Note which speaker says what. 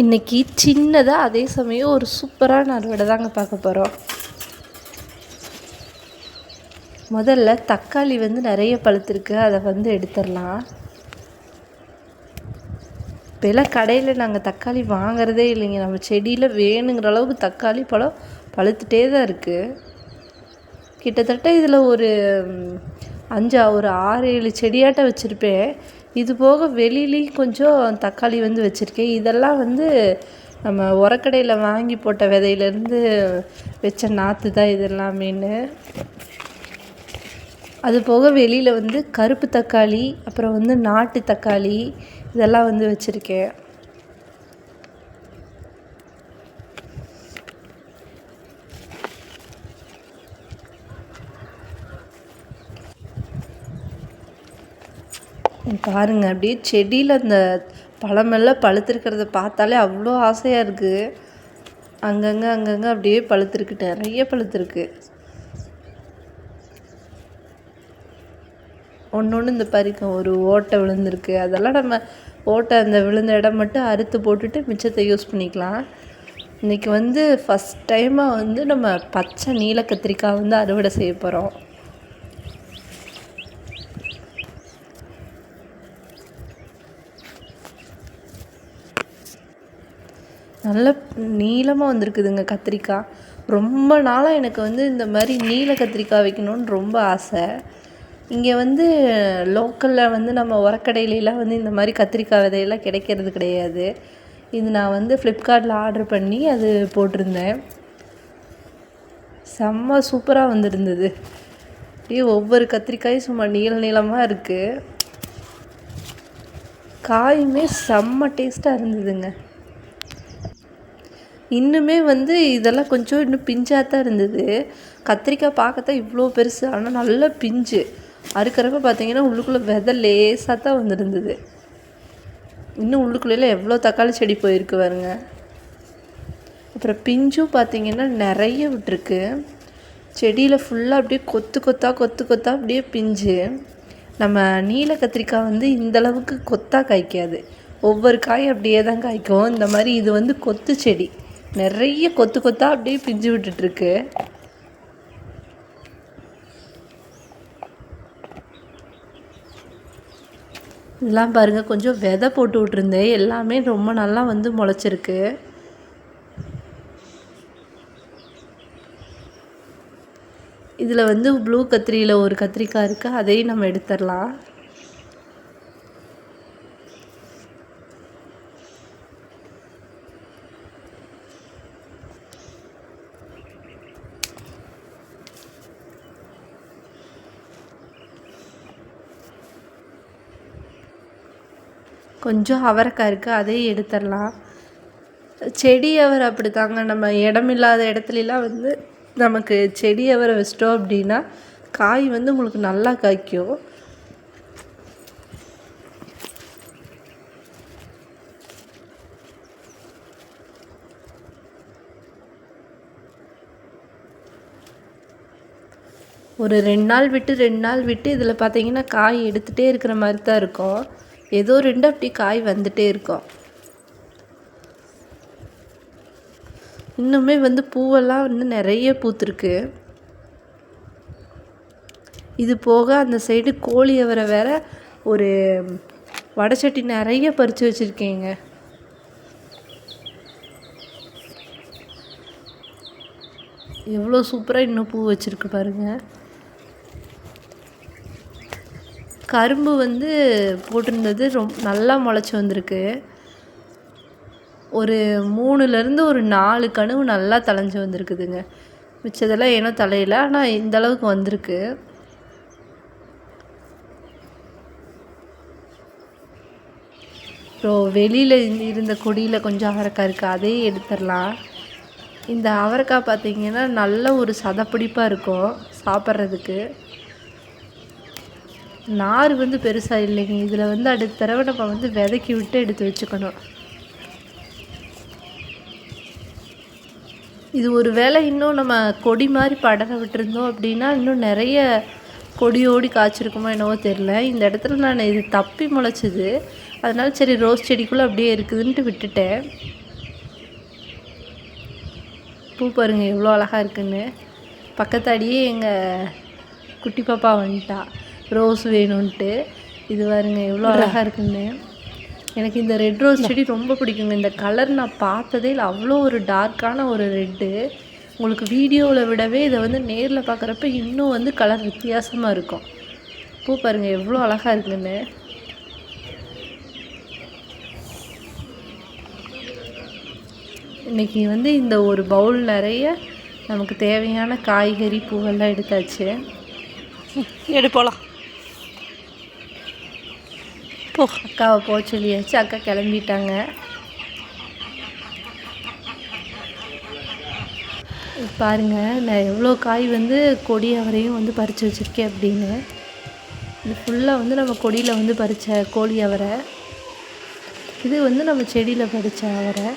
Speaker 1: இன்றைக்கி சின்னதாக அதே சமயம் ஒரு சூப்பரான அறுவடை தாங்க பார்க்க போகிறோம் முதல்ல தக்காளி வந்து நிறைய பழுத்திருக்கு அதை வந்து எடுத்துடலாம். இப்போலாம் கடையில் நாங்கள் தக்காளி வாங்குறதே இல்லைங்க. நம்ம செடியில் வேணுங்கிற அளவுக்கு தக்காளி பழம் பழுத்துட்டே தான் இருக்குது கிட்டத்தட்ட இதில் ஒரு அஞ்சா ஒரு ஆறு ஏழு செடியாட்டம் வச்சுருப்பேன். இது போக வெளியிலையும் கொஞ்சம் தக்காளி வந்து வச்சுருக்கேன். இதெல்லாம் வந்து நம்ம உரக்கடையில் வாங்கி போட்ட விதையிலேருந்து வச்ச நாற்று தான் இது எல்லாமேன்னு. அது போக வெளியில் வந்து கருப்பு தக்காளி அப்புறம் வந்து நாட்டு தக்காளி இதெல்லாம் வந்து வச்சுருக்கேன். பாருங்க அப்படியே செடியில் அந்த பழமெல்லாம் பழுத்திருக்கிறத பார்த்தாலே அவ்வளோ ஆசையாக இருக்குது அங்கங்கே அங்கங்கே அப்படியே பழுத்திருக்கு நிறைய பழுத்திருக்கு. ஒன்று ஒன்று இந்த பறிக்கும் ஒரு ஓட்டை விழுந்திருக்கு. அதெல்லாம் நம்ம ஓட்டை அந்த விழுந்த இடம் மட்டும் அறுத்து போட்டுட்டு மிச்சத்தை யூஸ் பண்ணிக்கலாம். இன்றைக்கி வந்து ஃபஸ்ட் டைமாக வந்து நம்ம பச்சை நீல கத்திரிக்காய் வந்து அறுவடை செய்ய போகிறோம் நல்ல நீளமாக வந்திருக்குதுங்க கத்திரிக்காய். ரொம்ப நாளாக எனக்கு வந்து இந்த மாதிரி நீல கத்திரிக்காய் வைக்கணும்னு ரொம்ப ஆசை. இங்கே வந்து லோக்கலில் வந்து நம்ம உரக்கடையிலலாம் வந்து இந்த மாதிரி கத்திரிக்காய் விதையெல்லாம் கிடைக்கிறது கிடையாது. இது நான் வந்து ஃப்ளிப்கார்ட்டில் ஆர்டர் பண்ணி அது போட்டிருந்தேன். செம்ம சூப்பராக வந்திருந்தது. அப்படியே ஒவ்வொரு கத்திரிக்காயும் சும்மா நீள நீளமாக இருக்குது காயுமே செம்ம டேஸ்ட்டாக இருந்ததுங்க. இன்னுமே வந்து இதெல்லாம் கொஞ்சம் இன்னும் பிஞ்சாக தான் இருந்தது. கத்திரிக்காய் பார்க்கத்தான் இவ்வளோ பெருசு. ஆனால் நல்ல பிஞ்சு. அறுக்கிறப்ப பார்த்தீங்கன்னா உள்ளுக்குள்ளே விதை லேசாக தான் வந்துருந்தது. இன்னும் உள்ளுக்குள்ளேலாம் எவ்வளோ தக்காளி செடி போயிருக்கு பாருங்க. அப்புறம் பிஞ்சும் பார்த்தீங்கன்னா நிறைய விட்டுருக்கு. செடியில் ஃபுல்லாக அப்படியே கொத்து கொத்தா கொத்து கொத்தா அப்படியே பிஞ்சு. நம்ம நீல கத்திரிக்காய் வந்து இந்த அளவுக்கு காய்க்காது. ஒவ்வொரு காய் அப்படியே தான் காய்க்கும். இந்த மாதிரி இது வந்து கொத்து செடி. நிறைய கொத்து கொத்தா அப்படியே பிஞ்சு விட்டுட்டுருக்கு இதெல்லாம் பாருங்கள் கொஞ்சம் விதை போட்டு விட்ருந்தேன் எல்லாமே ரொம்ப நல்லா வந்து முளைச்சிருக்கு. இதில் வந்து ப்ளூ கத்திரியில் ஒரு கத்திரிக்காய் இருக்குது அதையும் நம்ம எடுத்துடலாம். கொஞ்சம் அவரைக்காய் இருக்குது அதையும் எடுத்துடலாம். செடி அவர் அப்படி தாங்க நம்ம இடமில்லாத இடத்துலலாம் வந்து நமக்கு செடி அவரை வச்சிட்டோம் அப்படின்னா காய் வந்து உங்களுக்கு நல்லா காய்க்கும். ஒரு ரெண்டு நாள் விட்டு ரெண்டு நாள் விட்டு இதில் பார்த்தீங்கன்னா காய் எடுத்துகிட்டே இருக்கிற மாதிரி தான் இருக்கும். ஏதோ ரெண்டு அப்படி காய் வந்துட்டே இருக்கும். இன்னுமே வந்து பூவெல்லாம் வந்து நிறைய பூத்துருக்கு. இது போக அந்த சைடு கோழி அவரை வேற ஒரு வடைச்சட்டி நிறைய பறித்து வச்சுருக்கேங்க. எவ்வளோ சூப்பராக இன்னும் பூ வச்சுருக்கு பாருங்கள் கரும்பு வந்து போட்டிருந்தது ரொம் நல்லா முளைச்சி வந்திருக்கு. ஒரு மூணுலேருந்து ஒரு நாலு கனவு நல்லா தளைஞ்சு வந்திருக்குதுங்க. மிச்சதெல்லாம் ஏனோ தலையில ஆனால் இந்த அளவுக்கு வந்திருக்கு. அப்புறம் வெளியில் இருந்த கொடியில் கொஞ்சம் அவரைக்காய் இருக்குது அதையும் எடுத்துடலாம். இந்த அவரைக்காய் பார்த்திங்கன்னா நல்ல ஒரு சதப்பிடிப்பாக இருக்கும் சாப்பிட்றதுக்கு. நார் வந்து பெருசாக இல்லைங்க. இதில் வந்து அடுத்த தடவை நம்ம வந்து விதைக்கி விட்டு எடுத்து வச்சுக்கணும். இது ஒரு வேளை இன்னும் நம்ம கொடி மாதிரி படர விட்டுருந்தோம் அப்படின்னா இன்னும் நிறைய கொடியோடி காய்ச்சிருக்குமோ என்னவோ தெரில இந்த இடத்துல நான் இது தப்பி முளைச்சிது. அதனால் சரி ரோஸ் செடிக்குள்ளே அப்படியே இருக்குதுன்ட்டு விட்டுட்டேன். பூ பாருங்கள் எவ்வளோ அழகாக இருக்குன்னு. பக்கத்தாடியே எங்கள் குட்டி பாப்பா வந்துட்டா. ரோஸ் வேணும்ன்ட்டு. இது பாருங்க எவ்வளோ அழகாக இருக்குன்னு. எனக்கு இந்த ரெட் ரோஸ் செடி ரொம்ப பிடிக்குங்க. இந்த கலர் நான் பார்த்ததே இல்லை. அவ்வளோ ஒரு டார்க்கான ஒரு ரெட்டு உங்களுக்கு வீடியோவில் விடவே இதை வந்து நேரில் பார்க்குறப்ப இன்னும் வந்து கலர் வித்தியாசமாக இருக்கும். பூ பாருங்கள் எவ்வளோ அழகாக இருக்குன்னு. இன்றைக்கி வந்து இந்த ஒரு பவுல் நிறைய நமக்கு தேவையான காய்கறி பூவெல்லாம் எடுத்தாச்சு.
Speaker 2: எடு போகலாம் போ
Speaker 1: அக்காவை போக சொல்லியாச்சு. அக்கா கிளம்பிட்டாங்க. பாருங்கள் நான் எவ்வளோ காய் வந்து கொடி அவரையும் வந்து பறித்து வச்சுருக்கேன் அப்படின்னு. இது ஃபுல்லாக வந்து நம்ம கொடியில் வந்து பறித்த கோழி அவரை. இது வந்து நம்ம செடியில் பறித்த அவரை.